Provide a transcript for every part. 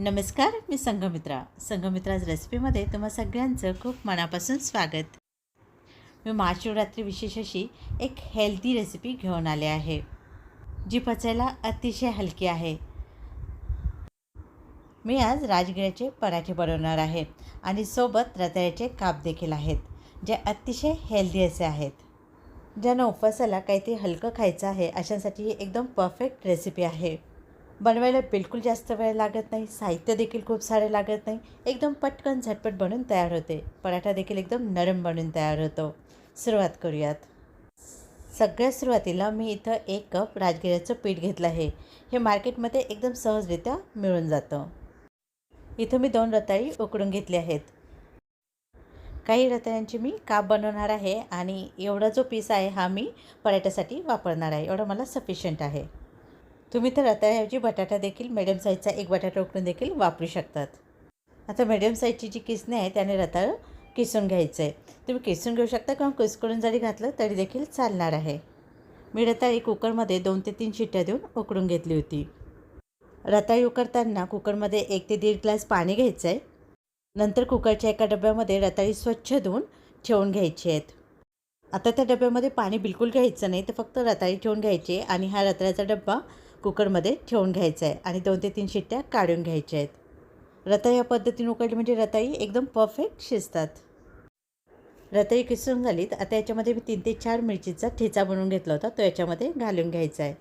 नमस्कार मी संघमित्रा. संघमित्राज रेसिपीमध्ये तुम्हा सगळ्यांचं खूप मनापासून स्वागत. मी महाशिवरात्री विशेष अशी एक हेल्दी रेसिपी घेऊन आले आहे जी पचायला अतिशय हलकी आहे. मी आज राजगिऱ्याचे पराठे बनवणार आहे आणि सोबत रताळ्याचे काप देखील आहेत जे अतिशय हेल्दी असे आहेत. ज्यांना उपवासाला काहीतरी हलकं खायचं आहे अशांसाठी ही एकदम परफेक्ट रेसिपी आहे. बनवायला बिलकुल जास्त वेळ लागत नाही साहित्य देखील खूप सारे लागत नाही. एकदम पटकन झटपट बनून तयार होते. पराठा देखील एकदम नरम बनून तयार होतो. सुरुवात करूयात. सगळ्यात सुरुवातीला मी इथं एक कप राजगिऱ्याचं पीठ घेतलं आहे. हे मार्केटमध्ये एकदम सहजरित्या मिळून जातं. इथं मी दोन रताळी उकडून घेतली आहेत. काही रताळ्यांची मी काप बनवणार आहे आणि एवढा जो पीस आहे हा मी पराठ्यासाठी वापरणार आहे. एवढं मला सफिशियंट आहे. तुम्ही तर रताळ्याऐवजी बटाटा देखील मिडियम साईजचा एक बटाटा उकडून देखील वापरू शकतात. आता मिडियम साईजची जी किसणी आहे त्याने रताळं किसून घ्यायचं आहे तुम्ही किसून घेऊ शकता किंवा कुसकरून जरी घातलं तरी देखील चालणार आहे. मी रताळी कुकरमध्ये दोन ते तीन शिट्ट्या देऊन उकडून घेतली होती. रताळी उकडताना कुकरमध्ये एक ते दीड ग्लास पाणी घ्यायचं आहे नंतर कुकरच्या एका डब्यामध्ये रताळी स्वच्छ धुवून ठेवून घ्यायची आहेत. आता त्या डब्यामध्ये पाणी बिलकुल घ्यायचं नाही तर फक्त रताळी ठेवून घ्यायची आणि हा रताळ्याचा डब्बा कुकरमध्ये ठेवून घ्यायचं आहे आणि दोन ते तीन शिट्ट्या काढून घ्यायच्या आहेत. रताई या पद्धतीने उकडली म्हणजे रताई एकदम परफेक्ट शिजतात. रताई किसून झालीत. आता याच्यामध्ये मी तीन ते चार मिरचीचा ठेचा बनवून घेतला होता. तो याच्यामध्ये घालून घ्यायचा आहे.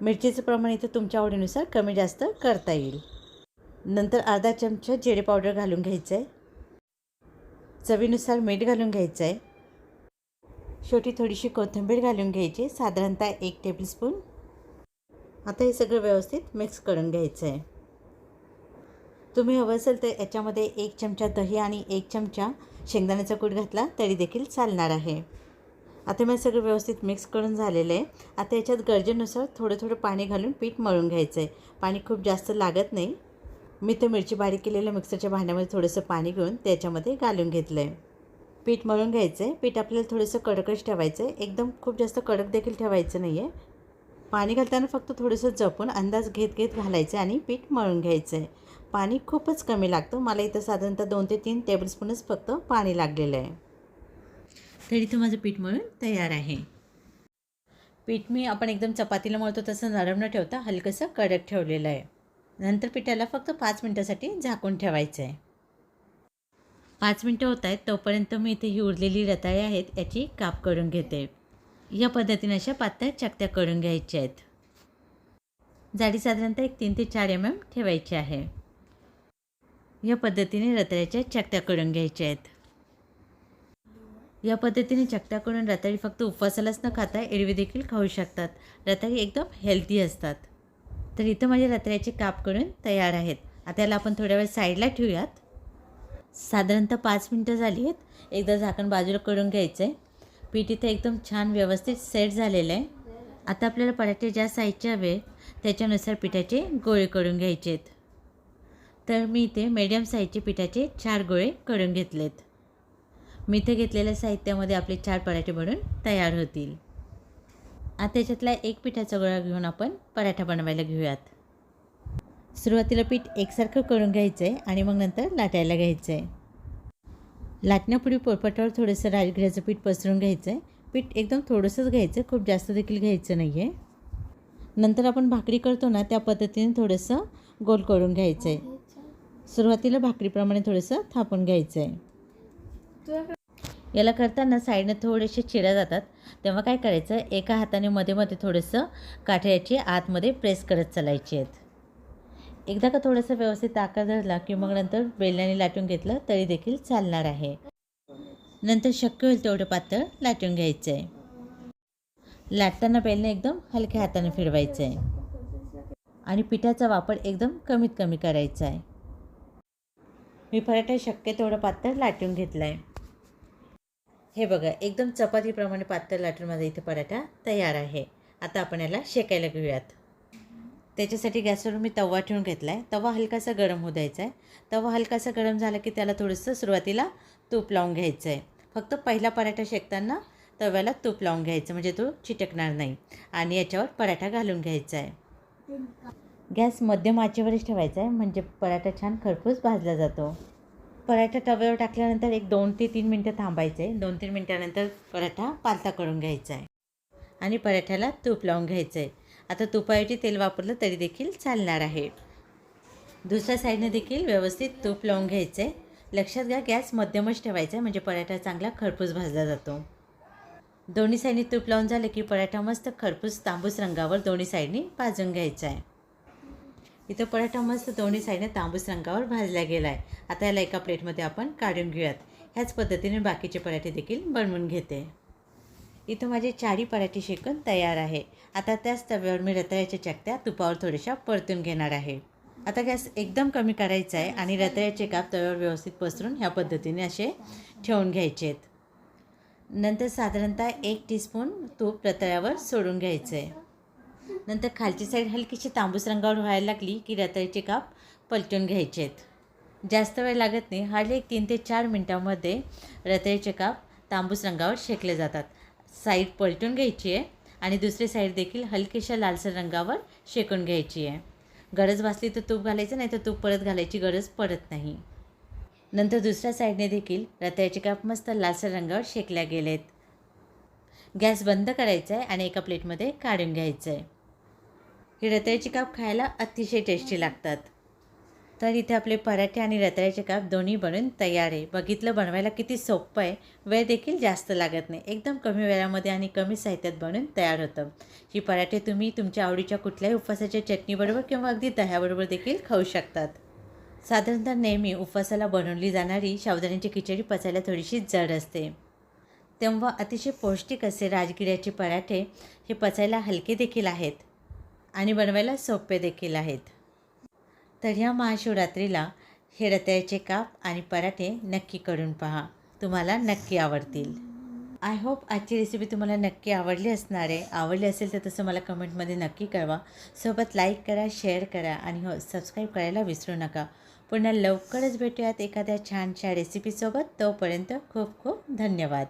मिरचीचं प्रमाण इथं तुमच्या आवडीनुसार कमी जास्त करता येईल. नंतर अर्धा चमचा जिरे पावडर घालून घ्यायचं आहे. चवीनुसार मीठ घालून घ्यायचं आहे. शेवटी थोडीशी कोथिंबीर घालून घ्यायची. साधारणतः एक टेबलस्पून आता हे सगळं व्यवस्थित मिक्स करून घ्यायचं आहे तुम्ही हवं असेल तर याच्यामध्ये एक चमचा दही आणि एक चमचा शेंगदाण्याचा कूट घातला तरी देखील चालणार आहे. आता मी सगळं व्यवस्थित मिक्स करून झालेलं आहे. आता याच्यात गरजेनुसार थोडं थोडं पाणी घालून पीठ मळून घ्यायचं आहे पाणी खूप जास्त लागत नाही. मी तर मिरची बारीक केलेल्या मिक्सरच्या भांड्यामध्ये थोडंसं पाणी घेऊन त्याच्यामध्ये घालून घेतलं आहे पीठ मळून घ्यायचं आहे पीठ आपल्याला थोडंसं कडकच ठेवायचं आहे एकदम खूप जास्त कडक देखील ठेवायचं नाही आहे पाणी घालताना फक्त थोडंसं जपून अंदाज घेत घेत घालायचं आणि पीठ मळून घ्यायचं आहे पाणी खूपच कमी लागतं. मला इथं साधारणतः दोन ते तीन टेबलस्पूनच फक्त पाणी लागलेलं आहे. तरी इथं माझं पीठ मळून तयार आहे. पीठ मी आपण एकदम चपातीला मळतो तसं नरम न ठेवता हलकंसं कडक ठेवलेलं आहे. नंतर पिठाला फक्त पाच मिनटासाठी झाकून ठेवायचं आहे पाच मिनटं होत आहेत तोपर्यंत मी इथे ही उरलेली रताळे आहेत याची काप करून घेते. या पद्धतीने अशा पातळ चकत्या करून घ्यायच्या आहेत. जाडी साधारणतः एक तीन ते चार एम एम ठेवायची आहे. या पद्धतीने रताळ्याच्या चकत्या करून घ्यायच्या आहेत. या पद्धतीने चकत्या करून रताळी फक्त उपवासालाच न खाता एरवी देखील खाऊ शकतात. रताळी एकदम हेल्दी असतात. तर इथं माझे रताळ्याचे काप करून तयार आहेत. आता याला आपण थोड्या वेळ साईडला ठेवूयात. साधारणतः पाच मिनटं झाली आहेत. एकदा झाकण बाजूला करून घ्यायचं आहे पीठ इथं एकदम छान व्यवस्थित सेट झालेलं आहे. आता आपल्याला पराठे ज्या साईजचे हवे त्याच्यानुसार पिठाचे गोळे करून घ्यायचे आहेत. तर मी इथे मीडियम साईजचे पिठाचे चार गोळे करून घेतलेत. मी इथे घेतलेल्या साहित्यामध्ये आपले चार पराठे बनून तयार होतील. आता त्याच्यातला एक पिठाचा गोळा घेऊन आपण पराठा बनवायला घेऊयात. सुरुवातीला पीठ एकसारखं करून घ्यायचं आहे आणि मग नंतर लाटायला घ्यायचं आहे लाटण्यापूर्वी पोळपाटावर थोडंसं राजगिऱ्याचं पीठ पसरून घ्यायचं आहे पीठ एकदम थोडंसंच घ्यायचं खूप जास्त देखील घ्यायचं नाही आहे नंतर आपण भाकरी करतो ना त्या पद्धतीने थोडंसं गोल करून घ्यायचं आहे सुरुवातीला भाकरीप्रमाणे थोडंसं थापून घ्यायचं आहे याला करताना साईडने थोडेसे चिऱ्या जातात. तेव्हा काय करायचं एका हाताने मध्ये मध्ये थोडंसं काठ्याची आतमध्ये प्रेस करत चालायचे आहेत. एकदा का थोडंसं व्यवस्थित आकार धरला की मग नंतर बेलण्याने लाटून घेतलं तरी देखील चालणार आहे. नंतर शक्य होईल तेवढं पातळ लाटून घ्यायचं आहे लाटताना बेलने एकदम हलक्या हाताने फिरवायचं आहे आणि पिठाचा वापर एकदम कमीत कमी करायचा आहे मी पराठा शक्य तेवढं पातळ लाटून घेतला आहे हे बघा एकदम चपातीप्रमाणे पातळ लाटून माझा इथे पराठा तयार आहे. आता आपण याला शेकायला घेऊयात. त्याच्यासाठी गॅसवर मी तवा ठेवून घेतला आहे तवा हलकासा गरम होऊ द्यायचा आहे तवा हलकासा गरम झाला की त्याला थोडंसं सुरुवातीला तूप लावून घ्यायचं आहे फक्त पहिला पराठा शेकताना तव्याला तूप लावून घ्यायचं म्हणजे तो चिटकणार नाही. आणि याच्यावर पराठा घालून घ्यायचा आहे गॅस मध्यम आचेवरच ठेवायचा आहे म्हणजे पराठा छान खरपूस भाजला जातो. पराठा तव्यावर टाकल्यानंतर एक दोन ते तीन मिनटं थांबायचं आहे दोन तीन मिनटानंतर पराठा पालता करून घ्यायचा आहे आणि पराठ्याला तूप लावून घ्यायचं आहे आता तुपाऐवजी तेल वापरलं तरी देखील चालणार आहे. दुसऱ्या साईडने देखील व्यवस्थित तूप लावून घ्यायचं. आहे लक्षात घ्या गॅस मध्यमच ठेवायचा आहे म्हणजे पराठा चांगला खरपूस भाजला जातो. दोन्ही साईडनी तूप लावून झालं की पराठा मस्त खरपूस तांबूस रंगावर दोन्ही साईडनी भाजून घ्यायचा आहे. इथं पराठा मस्त दोन्ही साईडने तांबूस रंगावर भाजला गेला आहे. आता याला एका प्लेटमध्ये आपण काढून घेऊयात. ह्याच पद्धतीने बाकीचे पराठे देखील बनवून घेते. इथं माझे चारी पराठे शेकून तयार आहे. आता त्याच तव्यावर मी रताळ्याच्या चकत्या तुपावर थोड्याशा परतून घेणार आहे. आता गॅस एकदम कमी करायचा आहे आणि रताळ्याचे काप तव्यावर व्यवस्थित पसरून ह्या पद्धतीने असे ठेवून घ्यायचे आहेत. नंतर साधारणतः एक टीस्पून तूप रताळ्यावर सोडून घ्यायचं आहे. नंतर खालची साईड हलकीशी तांबूस रंगावर व्हायला लागली की रताळ्याचे काप पलटून घ्यायचे आहेत. जास्त वेळ लागत नाही. हार्डली एक तीन ते चार मिनटामध्ये रताळ्याचे काप तांबूस रंगावर शेकले जातात. साईड पलटून घ्यायची आहे आणि दुसरी साईड देखील हलकेशा लालसर रंगावर शेकून घ्यायची आहे. गरज वाचली तर तूप घालायचं नाही तर तूप परत घालायची गरज पडत नाही. नंतर दुसऱ्या साईडने देखील रताळ्याचे काप मस्त लालसर रंगावर शेकल्या गेलेत. गॅस बंद करायचा आहे आणि एका प्लेटमध्ये काढून घ्यायचं आहे. हे रताळ्याची काप खायला अतिशय टेस्टी लागतात. तर इथे आपले पराठे आणि रताळ्याचे काप दोन्ही बनून तयार आहे. बघितलं बनवायला किती सोपं आहे. वेळ देखील जास्त लागत नाही. एकदम कमी वेळामध्ये आणि कमी साहित्यात बनून तयार होतं. ही पराठे तुम्ही तुमच्या आवडीच्या कुठल्याही उपवासाच्या चटणीबरोबर किंवा अगदी दह्याबरोबर देखील खाऊ शकतात. साधारणतः नेहमी उपवासाला बनवली जाणारी शावदाण्याची खिचडी पचायला थोडीशी जड असते. तेव्हा अतिशय पौष्टिक असे राजगिऱ्याचे पराठे हे पचायला हलके देखील आहेत आणि बनवायला सोपे देखील आहेत. तर ह्या महाशिवरात्रीला हे काप आणि पराठे नक्की करून पहा. तुम्हाला नक्की आवडतील. आय होप आजची रेसिपी तुम्हाला नक्की आवडली असणार आहे. आवडली असेल तर तसं मला कमेंटमध्ये नक्की कळवा. सोबत लाईक करा शेअर करा आणि हो सबस्क्राईब करायला विसरू नका. पुन्हा लवकरच भेटूयात एखाद्या छानशा रेसिपीसोबत तोपर्यंत खूप खूप धन्यवाद.